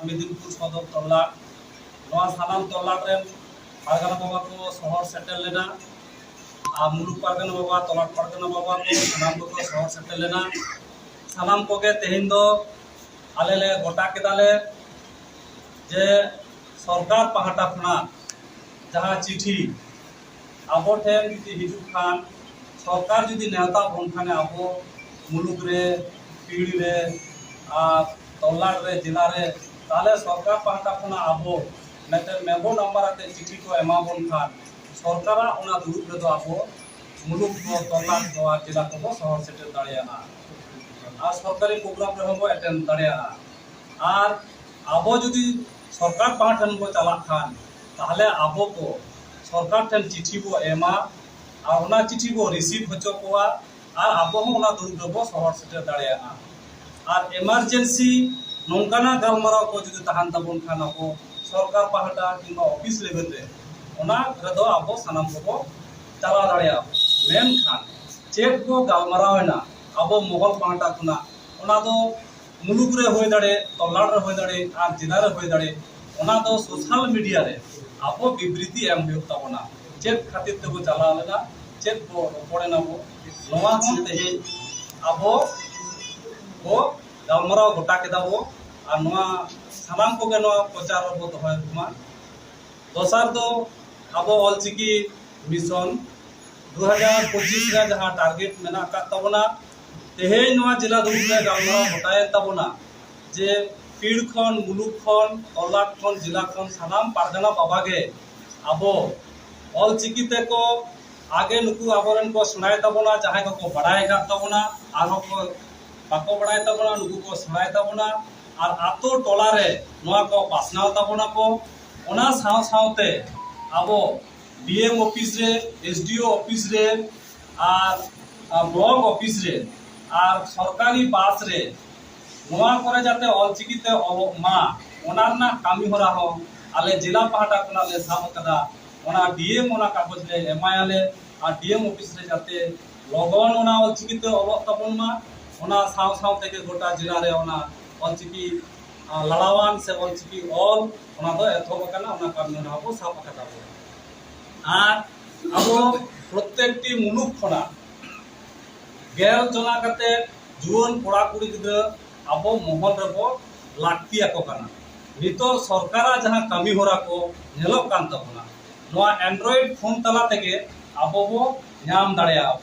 ᱢᱮᱫᱽᱱᱤᱯᱩᱨ ᱥᱚᱫᱚᱨ ᱛᱚᱞᱞᱟᱴ ᱱᱚᱣᱟ ᱥᱟᱱᱟᱢ ᱛᱚᱞᱞᱟᱴ ᱨᱮᱱ ᱯᱟᱨᱜᱟᱱᱟ ᱵᱟᱵᱟ ᱠᱚ ᱥᱚᱦᱚᱨ ᱥᱮᱴᱮᱨ ᱞᱮᱱᱟ ᱟᱨ ᱢᱩᱞᱩᱠ ᱯᱟᱨᱜᱟᱱᱟ ᱵᱟᱵᱟ ᱛᱚᱞᱟᱴ ᱯᱟᱨᱜᱟᱱᱟ ᱵᱟᱵᱟ ᱠᱚ ᱥᱟᱱᱟᱢ ᱠᱚᱠᱚ ᱥᱚᱦᱚᱨ ᱥᱮᱴᱮᱨ ᱞᱮᱱᱟ ᱥᱟᱱᱟᱢ ᱠᱚᱜᱮ ᱛᱮᱦᱮᱧ ᱫᱚ ᱟᱞᱮ ᱞᱮ ᱜᱚᱴᱟ ᱠᱮᱫᱟᱞᱮ ᱡᱮ ᱥᱚᱨᱠᱟᱨ ᱯᱟᱦᱴᱟ ᱠᱷᱚᱱᱟᱜ ᱡᱟᱦᱟᱸ ᱪᱤᱴᱷᱤ ᱟᱵᱚ ᱴᱷᱮᱱ ᱡᱩᱫᱤ ᱦᱤᱡᱩᱜ ᱠᱷᱟᱱ সরকার যদি নেতা বন খানে আবো মুলুক রে পিড়ি রে আর তল্লাট রে জেলা রে ᱛᱟᱦᱚᱞᱮ ᱥᱚᱨᱠᱟᱨ ᱯᱟᱦᱴᱟ ᱠᱷᱚᱱᱟᱜ ᱟᱵᱚ ᱢᱤᱫᱴᱮᱱ ᱢᱮᱢᱵᱚᱨ ᱱᱟᱢᱵᱟᱨ ᱟᱛᱮ ᱪᱤᱠᱤ ᱠᱚ ᱮᱢᱟᱵᱚᱱ ᱠᱷᱟᱱ ᱥᱚᱨᱠᱟᱨᱟᱜ ᱚᱱᱟ ᱫᱩᱲᱩᱵ ᱨᱮᱫᱚ ᱟᱵᱚ ᱢᱩᱞᱩᱠ ᱠᱚ ᱛᱚᱞᱟᱴ ᱱᱚᱣᱟ ᱡᱮᱞᱟ ᱠᱚᱵᱚ ᱥᱚᱦᱚᱨ ᱥᱮᱴᱮᱨ ᱫᱟᱲᱮᱭᱟᱜᱼᱟ আর সরকারি প্রোগ্রাম ᱨᱮᱦᱚᱸ ᱵᱚ ᱮᱴᱮᱱ ᱫᱟᱲᱮᱭᱟᱜᱼᱟ আর ᱟᱵᱚ ᱡᱩᱫᱤ সরকার পাᱦᱴᱟ ᱴᱷᱮᱱ ᱵᱚ ᱪᱟᱞᱟᱜ ᱠᱷᱟᱱ তাহলে ᱟᱵᱚ ᱠᱚ সরকার ᱴᱷᱮᱱ চিঠি বো এমা আর ওনা চিঠি বো রিসিভ হচো কোয়া আর আবো হো ওনা দুর্গ বো শহর সেটে দাঁড়িয়ে আর এমার্জেন্সি ᱱᱚᱝᱠᱟᱱᱟᱜ ᱜᱟᱞᱢᱟᱨᱟᱣ ᱠᱚ ᱡᱩᱫᱤ ᱛᱟᱦᱮᱱ ᱛᱟᱵᱚᱱ ᱠᱷᱟᱱ ᱟᱵᱚ ᱥᱚᱨᱠᱟᱨ ᱯᱟᱦᱴᱟ ᱠᱤᱝᱵᱟ ᱚᱯᱷᱤᱥ ᱞᱮᱵᱮᱞ ᱨᱮ ᱚᱱᱟ ᱨᱮᱫᱚ ᱟᱵᱚ ᱥᱟᱱᱟᱢ ᱠᱚᱵᱚ ᱪᱟᱞᱟᱣ ᱫᱟᱲᱮᱭᱟᱜᱼᱟ ᱢᱮᱱᱠᱷᱟᱱ ᱪᱮᱫ ᱠᱚ ᱜᱟᱞᱢᱟᱨᱟᱣᱮᱱᱟ ᱟᱵᱚ ᱢᱚᱦᱚᱞ ᱯᱟᱦᱴᱟ ᱠᱷᱚᱱᱟᱜ ᱚᱱᱟ ᱫᱚ ᱢᱩᱞᱩᱠ ᱨᱮ ᱦᱩᱭ ᱫᱟᱲᱮ ᱛᱚᱞᱟᱲ ᱨᱮ ᱦᱩᱭ ᱫᱟᱲᱮ ᱟᱨ ᱡᱮᱞᱟ ᱨᱮ ᱦᱩᱭ ᱫᱟᱲᱮ ᱚᱱᱟ ᱫᱚ ᱥᱳᱥᱟᱞ ᱢᱤᱰᱤᱭᱟ ᱨᱮ ᱟᱵᱚ ᱵᱤᱵᱨᱤᱛᱤ ᱮᱢ ᱦᱩᱭᱩᱜ ᱛᱟᱵᱚᱱᱟ ᱪᱮᱫ ᱠᱷᱟᱹᱛᱤᱨ ᱛᱮᱵᱚ ᱪᱟᱞᱟᱣ ᱞᱮᱱᱟ ᱪᱮᱫ ᱵᱚ ᱨᱚᱯᱚᱲᱮᱱᱟ ᱵᱚ ᱱᱚᱣᱟ ᱦᱚᱸ ᱛᱮᱦᱮᱧ ᱟᱵᱚ ᱵᱚ ᱜᱟᱞᱢᱟᱨᱟᱣ ᱜᱚᱴᱟ ᱠᱮᱫᱟ ᱵᱚ আর নোয়া সানাম কোগে নোয়া প্রচার বো দহয় মা দোসার দো আবো অলচিকি মিশন দু হাজার পঁচিশ রে যাহা টার্গেট মেনা আকাদ তাবনা তেহেই নোয়া জেলা দুর্গ রে গালমারাও গোটায়েন তাবনা যে পিড় খন মুলুক খন তল্লাট খন জেলা খন সানাম পারগানা বাবাগে আবো অলচিকিতে কো আগে নুকু আবরেন কো শোনায় তাবনা যাহাই কো বাড়ায় কাদ তাবনা আরো কো ᱵᱟᱠᱚ ᱵᱟᱲᱟᱭ ᱛᱟᱵᱚᱱᱟ ᱱᱩᱠᱩ ᱠᱚ ᱥᱮᱬᱟᱭ ᱛᱟᱵᱚᱱᱟ ᱟᱨ ᱟᱛᱳ ᱴᱚᱞᱟᱨᱮ ᱱᱚᱣᱟ ᱠᱚ ᱯᱟᱥᱱᱟᱣ ᱛᱟᱵᱚᱱᱟ ᱠᱚ ᱚᱱᱟ ᱥᱟᱶ ᱥᱟᱶᱛᱮ ᱟᱵᱚ ডিএম অফিস রে এসডিও অফিস রে আর ব্লক অফিস রে আর সরকারি বাস রে নোয়া করে যাতে অলচিকিতে মা ওনার না কামি হরা হো আলে জেলা পাহাটা কোনা লে সাব কাদা ওনা ডিএম ওনা কাগজ রে এমআই আলে, আর ডিএম অফিস রে যাতে লগন ওনা অলচিকিতে অলক তাবন মা। ᱚᱱᱟ ᱥᱟᱶ ᱥᱟᱶ ᱛᱮᱜᱮ ᱜᱚᱴᱟ ᱡᱮᱞᱟ ᱨᱮ ᱚᱱᱟ ᱚᱞᱪᱤᱠᱤ ᱞᱟᱲᱟᱣᱟᱱ ᱥᱮ ᱚᱞᱪᱤᱠᱤ ᱚᱞ ᱚᱱᱟ ᱫᱚ ᱮᱛᱚᱦᱚᱵ ᱟᱠᱟᱱᱟ ᱚᱱᱟ ᱠᱟᱹᱢᱤ ᱦᱚᱨᱟ ᱵᱚ ᱥᱟᱵ ᱟᱠᱟᱫᱟ ᱵᱚ ᱟᱨ ᱟᱵᱚ ᱯᱨᱚᱛᱮᱠᱴᱤ ᱢᱩᱞᱩᱠ ᱠᱷᱚᱱᱟᱜ ᱜᱮᱞ ᱡᱚᱱᱟ ᱠᱟᱛᱮ ᱡᱩᱣᱟᱹᱱ ᱠᱚᱲᱟ ᱠᱩᱲᱤ ᱜᱤᱫᱽᱨᱟᱹ ᱟᱵᱚ ᱢᱚᱦᱚᱞ ᱨᱮᱵᱚ ᱞᱟᱹᱠᱛᱤ ᱟᱠᱚ ᱠᱟᱱᱟ ᱱᱤᱛᱚᱜ ᱥᱚᱨᱠᱟᱨᱟᱜ ᱡᱟᱦᱟᱸ ᱠᱟᱹᱢᱤ ᱦᱚᱨᱟ ᱠᱚ ᱧᱮᱞᱚᱜ ᱠᱟᱱ ᱛᱟᱵᱚᱱᱟ ᱱᱚᱣᱟ ᱮᱱᱰᱨᱚᱭᱮᱰ ᱯᱷᱳᱱ ᱛᱟᱞᱟ ᱛᱮᱜᱮ ᱟᱵᱚ ᱵᱚ ᱧᱟᱢ ᱫᱟᱲᱮᱭᱟᱜᱼᱟ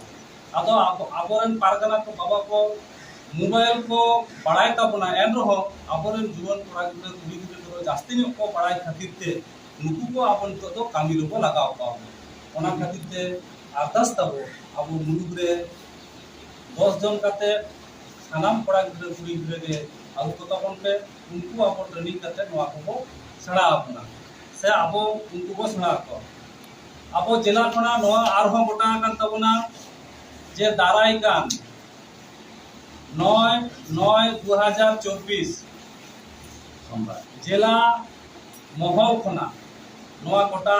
ᱟᱫᱚ ᱟᱵᱚᱨᱮᱱ ᱯᱟᱨᱜᱟᱱᱟ ᱠᱚ ᱵᱟᱵᱟ ᱠᱚ મોબાઈલ કો પડાય તાપના એન રહો આપણ જુવાન કોડા ગિદ્રા કુડી ગિદ્રા કો જાસ્તી ને કો પડાય ખાતીર તે નુકુ કો આપણ તો તો કામી રોકો લગાવ કા ઓના ખાતીર તે આરદાસ તાબો આબો મુલુક રે 10 જન કાતે সানাম পড়া গিদ্রা কুড়ি গিদ্রা গে আবু કો তাপন পে উনকু আপন ট্রেনিং কাতে নোয়া કો বো সড়া আপনা সে আবো উনকু বো সড়া কো আবো জেলা খনা নোয়া আর হো মোটা কান তাবনা যে দারাই নয় নয় দু হাজার চব্বিশ। সোমবার জেলা মহলখোনা নয় গোটা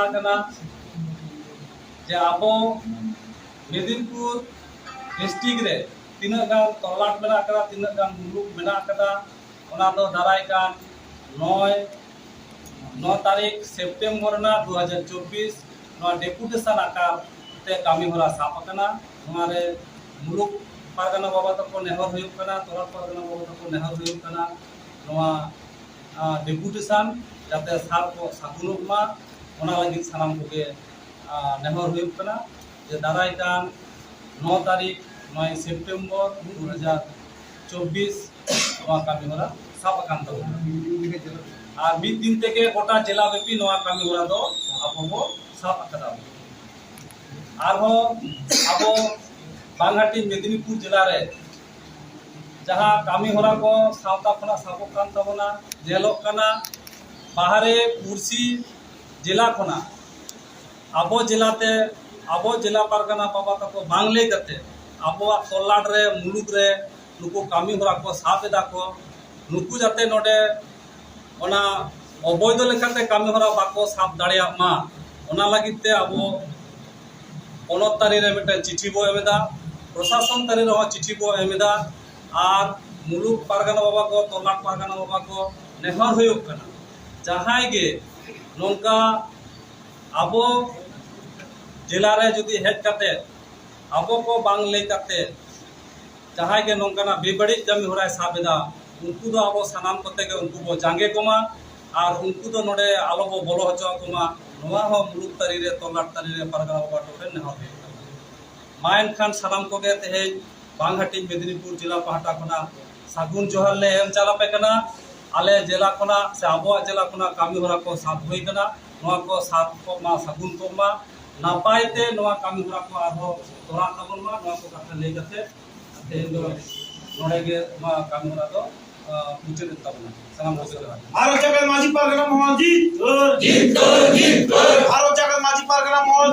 যে আবো মেদিনীপুর ডিস্ট্রিক্ট রে তিনা গান তল্লাট মেনা কাদা তিনা গান মুলুক মেনা কাদা ওনা দো দারাই কান নয় ন তারিখ সেপ্টেম্বর না দু হাজার চব্বিশ, নয় ডেপুটেশন আকার তে কামি হরা সাপ কানা মুলুক ᱯᱟᱨᱜᱟᱱᱟ ᱵᱟᱵᱟ ᱛᱟᱠᱚ ᱱᱮᱦᱚᱨ ᱦᱩᱭᱩᱜ ᱠᱟᱱᱟ ᱛᱚᱨᱟ ᱯᱟᱨᱜᱟᱱᱟ ᱵᱟᱵᱟ ᱛᱟᱠᱚ ᱱᱮᱦᱚᱨ ᱦᱩᱭᱩᱜ ᱠᱟᱱᱟ ᱱᱚᱣᱟ ᱰᱮᱯᱩᱴᱮᱥᱚᱱ ᱡᱟᱛᱮ ᱥᱟᱨ ᱠᱚ ᱥᱟᱹᱜᱩᱱᱚᱜ ᱢᱟ ᱚᱱᱟ ᱞᱟᱹᱜᱤᱫ ᱥᱟᱱᱟᱢ ᱠᱚᱜᱮ ᱱᱮᱦᱚᱨ ᱦᱩᱭᱩᱜ ᱠᱟᱱᱟ ᱡᱮ ᱫᱟᱨᱟᱭ ᱠᱟᱱ ᱱᱚ ᱛᱟᱹᱨᱤᱠᱷ ᱱᱚᱭ ᱥᱮᱯᱴᱮᱢᱵᱚᱨ ᱫᱩ ᱦᱟᱡᱟᱨ চব্বিশ নয় কামিহরা সাব আকান তাবনা আর মিদ দিন থেকে গোটা জেলা ব্যাপী নয় কামিহরা দো আবহ সাব আকান আর আবো ᱵᱟᱝᱦᱟᱴᱤ ᱢᱮᱫᱽᱱᱤᱯᱩᱨ ᱡᱮᱞᱟᱨᱮ ᱡᱟᱦᱟᱸ ᱠᱟᱹᱢᱤ ᱦᱚᱨᱟ ᱠᱚ ᱥᱟᱶᱛᱟ ᱠᱷᱚᱱᱟᱜ ᱥᱟᱵᱚᱜ ᱠᱟᱱ ᱛᱟᱵᱚᱱᱟ ᱧᱮᱞᱚᱜ ᱠᱟᱱᱟ ᱵᱟᱦᱨᱮ ᱯᱩᱲᱥᱤ ᱡᱮᱞᱟ ᱠᱷᱚᱱᱟᱜ ᱟᱵᱚ ᱡᱮᱞᱟᱛᱮ ᱟᱵᱚ ᱡᱮᱞᱟ ᱯᱟᱨᱜᱟᱱᱟ ᱵᱟᱵᱟ ᱛᱟᱠᱚ ᱵᱟᱝ ᱞᱟᱹᱭ ᱠᱟᱛᱮ ᱟᱵᱚᱣᱟᱜ ᱛᱚᱞᱞᱟᱴ ᱨᱮ ᱢᱩᱞᱩᱠ ᱨᱮ ᱱᱩᱠᱩ ᱠᱟᱹᱢᱤ ᱦᱚᱨᱟ ᱠᱚ ᱥᱟᱵ ᱮᱫᱟ ᱠᱚ ᱱᱩᱠᱩ ᱡᱟᱛᱮ ᱱᱚᱰᱮ ᱚᱱᱟ অবৈধ লেখাতে কামি হরা বাকো সাব দাঁড়িয়ে মা ওনা লাগিতে আবো পনেরো তারিখে মিটে চিঠি বই এমেদা ᱯᱨᱚᱥᱟᱥᱚᱱ ᱛᱟᱹᱨᱤ ᱨᱮᱦᱚᱸ ᱪᱤᱴᱷᱤ ᱵᱚ ᱮᱢᱮᱫᱟ ᱟᱨ ᱢᱩᱞᱩᱠ ᱯᱟᱨᱜᱟᱱᱟ ᱵᱟᱵᱟ ᱠᱚ ᱛᱚᱞᱟᱴ ᱯᱟᱨᱜᱟᱱᱟ ᱵᱟᱵᱟ ᱠᱚ ᱱᱮᱦᱚᱨ ᱦᱩᱭᱩᱜ ᱠᱟᱱᱟ ᱡᱟᱦᱟᱸᱭ ᱜᱮ ᱱᱚᱝᱠᱟ ᱟᱵᱚ ᱡᱮᱞᱟ ᱨᱮ ᱡᱩᱫᱤ ᱦᱮᱡ ᱠᱟᱛᱮ ᱟᱵᱚ ᱠᱚ ᱵᱟᱝ ᱞᱟᱹᱭ ᱠᱟᱛᱮ ᱡᱟᱦᱟᱸᱭ ᱜᱮ ᱱᱚᱝᱠᱟᱱᱟᱜ ᱵᱮᱵᱟᱹᱲᱤᱡ ᱠᱟᱹᱢᱤ ᱦᱚᱨᱟᱭ ᱥᱟᱵ ᱮᱫᱟ ᱩᱱᱠᱩ ᱫᱚ ᱟᱵᱚ ᱥᱟᱱᱟᱢ ᱠᱚᱛᱮ ᱜᱮ ᱩᱱᱠᱩ ᱵᱚ ᱡᱟᱸᱜᱮ ᱠᱚᱢᱟ ᱟᱨ ᱩᱱᱠᱩ ᱫᱚ ᱱᱚᱰᱮ ᱟᱞᱚ ᱵᱚ ᱵᱚᱞᱚ ᱦᱚᱪᱚ ᱟᱠᱚ ᱢᱟ ᱱᱚᱣᱟ ᱦᱚᱸ ᱢᱩᱞᱩᱠ ᱛᱟᱹᱨᱤ ᱨᱮ ᱛᱚᱞᱟᱴ ᱛᱟᱹᱨᱤ ᱨᱮ ᱯᱟᱨᱜᱟᱱᱟ ᱵᱟᱵᱟ ᱴᱚᱴᱷᱮᱱ ᱱᱮᱦᱚᱨ ᱦᱩᱭᱩᱜᱼᱟ ᱢᱟᱭᱟᱱ ᱠᱷᱟᱱ ᱥᱟᱱᱟᱢ ᱠᱚᱜᱮ ᱛᱮᱦᱮᱧ ᱵᱟᱝᱦᱟᱴᱤ ᱢᱮᱫᱽᱱᱤᱯᱩᱨ ᱡᱮᱞᱟ ᱯᱟᱦᱴᱟ ᱠᱷᱚᱱᱟᱜ ᱥᱟᱹᱜᱩᱱ ᱡᱚᱦᱟᱨ ᱞᱮ ᱮᱢ ᱪᱟᱞᱟᱯᱮ ᱠᱟᱱᱟ ᱟᱞᱮ ᱡᱮᱞᱟ ᱠᱷᱚᱱᱟᱜ ᱥᱮ ᱟᱵᱚᱣᱟᱜ ᱡᱮᱞᱟ ᱠᱷᱚᱱᱟᱜ ᱠᱟᱹᱢᱤ ᱦᱚᱨᱟ ᱠᱚ ᱥᱟᱵ ᱦᱩᱭ ᱠᱟᱱᱟ ᱱᱚᱣᱟ ᱠᱚ ᱥᱟᱵ ᱠᱚᱜ ᱢᱟ ᱥᱟᱹᱜᱩᱱ ᱠᱚᱜ ᱢᱟ ᱱᱟᱯᱟᱭ ᱛᱮ ᱱᱚᱣᱟ ᱠᱟᱹᱢᱤ ᱦᱚᱨᱟ ᱠᱚ ᱟᱨᱦᱚᱸ ᱛᱚᱨᱟᱜ ᱛᱟᱵᱚᱱ ᱢᱟ ᱱᱚᱣᱟ ᱠᱚ ᱠᱟᱛᱷᱟ ᱞᱟᱹᱭ ᱠᱟᱛᱮ ᱛᱮᱦᱮᱧ ᱫᱚ ᱱᱚᱰᱮ ᱜᱮ ᱱᱚᱣᱟ ᱠᱟᱹᱢᱤ ᱦᱚᱨᱟ ᱫᱚ ᱢᱩᱪᱟᱹᱫ ᱮᱱ ᱛᱟᱵᱚᱱᱟ ᱥᱟᱱᱟᱢ ᱠᱚ ᱡᱚᱦᱟᱨ ᱟᱨ ᱪᱟᱵᱮ ᱢᱟᱹᱡᱷᱤ ᱯᱟᱨᱜᱟᱱᱟ ᱢᱚᱦᱟᱡᱤ ᱡᱤᱛ ᱡᱤᱛ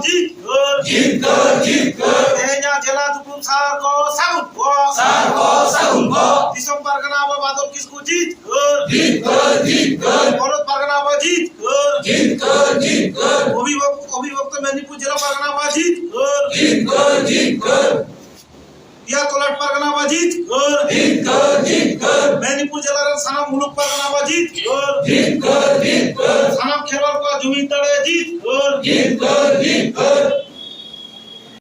जीत कर जीत कर जीत कर भेजा जिला दुपुम सार को साउंड को सार को साउंड को दिसम परगना व बादल किसको जीत कर जीत कर जीत कर भरत परगना व जीत कर जीत कर जीत कर अभिवक्त अभिवक्त मेदनीपुर जिला परगना व जीत कर जीत कर जीत कर या कोलाट परगना व जीत कर जीत कर जीत कर मेदनीपुर जिला का मुलुक परगना व जीत कर जीत कर जीत कर सना खेलर का ज़मीन जीत कर জিত কর জিত কর